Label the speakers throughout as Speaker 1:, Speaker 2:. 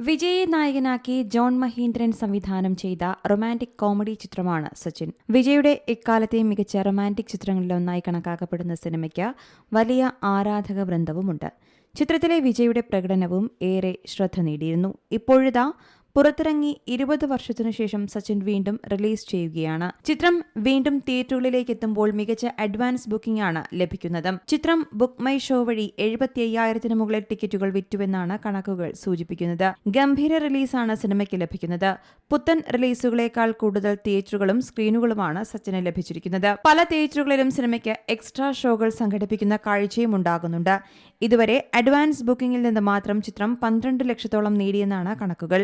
Speaker 1: വിജയെ നായകനാക്കി ജോൺ മഹീന്ദ്രൻ സംവിധാനം ചെയ്ത റൊമാന്റിക് കോമഡി ചിത്രമാണ് സച്ചിൻ. വിജയുടെ ഇക്കാലത്തെ മികച്ച റൊമാന്റിക് ചിത്രങ്ങളിലൊന്നായി കണക്കാക്കപ്പെടുന്ന സിനിമയ്ക്ക് വലിയ ആരാധക വൃന്ദവുമുണ്ട് ചിത്രത്തിലെ വിജയുടെ പ്രകടനവും ഏറെ ശ്രദ്ധ നേടിയിരുന്നു. ഇപ്പോഴിതാ പുറത്തിറങ്ങി ഇരുപത് വർഷത്തിനു ശേഷം സച്ചിൻ വീണ്ടും റിലീസ് ചെയ്യുകയാണ്. ചിത്രം വീണ്ടും തിയേറ്ററുകളിലേക്ക് എത്തുമ്പോൾ മികച്ച അഡ്വാൻസ് ബുക്കിംഗ് ആണ് ലഭിക്കുന്നത്. ചിത്രം ബുക്ക് മൈ ഷോ വഴി എഴുപത്തി അയ്യായിരത്തിന് മുകളിൽ ടിക്കറ്റുകൾ വിറ്റുവെന്നാണ് കണക്കുകൾ സൂചിപ്പിക്കുന്നത്. ഗംഭീര റിലീസാണ് സിനിമയ്ക്ക് ലഭിക്കുന്നത്. പുത്തൻ റിലീസുകളേക്കാൾ കൂടുതൽ തിയേറ്ററുകളും സ്ക്രീനുകളുമാണ് സച്ചിന് ലഭിച്ചിരിക്കുന്നത്. പല തിയേറ്ററുകളിലും സിനിമയ്ക്ക് എക്സ്ട്രാ ഷോകൾ സംഘടിപ്പിക്കുന്ന കാഴ്ചയും ഉണ്ടാകുന്നുണ്ട്. ഇതുവരെ അഡ്വാൻസ് ബുക്കിംഗിൽ നിന്ന് മാത്രം ചിത്രം പന്ത്രണ്ട് ലക്ഷത്തോളം നേടിയെന്നാണ് കണക്കുകൾ.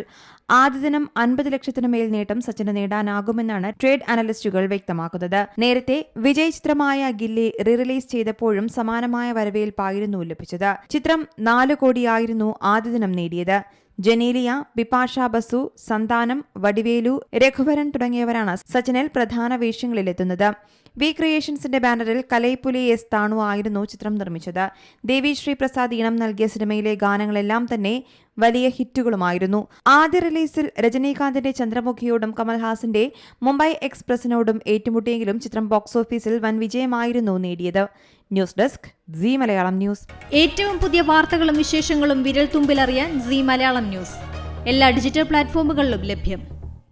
Speaker 1: ആദ്യ ദിനം അൻപത് ലക്ഷത്തിനു മേൽ നേട്ടം സച്ചിന് നേടാനാകുമെന്നാണ് ട്രേഡ് അനലിസ്റ്റുകൾ വ്യക്തമാക്കുന്നത്. നേരത്തെ വിജയ് ചിത്രമായ ഗില്ലി റീറിലീസ് ചെയ്തപ്പോഴും സമാനമായ വരവേൽപ്പായിരുന്നു ലഭിച്ചത്. ചിത്രം നാല് കോടിയായിരുന്നു ആദ്യ ദിനം നേടിയത്. ജനീലിയ ബിപാഷ ബസു സന്താനം വടിവേലു രഘുവരൻ തുടങ്ങിയവരാണ് സച്ചിനിൽ പ്രധാന വേഷങ്ങളിലെത്തുന്നത്. വി ക്രിയേഷൻസിന്റെ ബാനറിൽ കലൈപ്പുലി എസ് താണു ആയിരുന്നു ചിത്രം നിർമ്മിച്ചത്. ദേവി ശ്രീ പ്രസാദ് ഈണം നൽകിയ സിനിമയിലെ ഗാനങ്ങളെല്ലാം തന്നെ വലിയ ഹിറ്റുകളുമായിരുന്നു. ആദ്യ റിലീസിൽ രജനീകാന്തിന്റെ ചന്ദ്രമുഖിയോടും കമൽഹാസന്റെ മുംബൈ എക്സ്പ്രസിനോടും ഏറ്റുമുട്ടിയെങ്കിലും ചിത്രം ബോക്സ് ഓഫീസിൽ വൻ വിജയമായിരുന്നു നേടിയത്. News desk Zee Malayalam news.
Speaker 2: ഏറ്റവും പുതിയ വാർത്തകളും വിശേഷങ്ങളും വിരൽ തുമ്പിലറിയാൻ ജി മലയാളം ന്യൂസ്. എല്ലാ ഡിജിറ്റൽ പ്ലാറ്റ്ഫോമുകളിലും ലഭ്യം.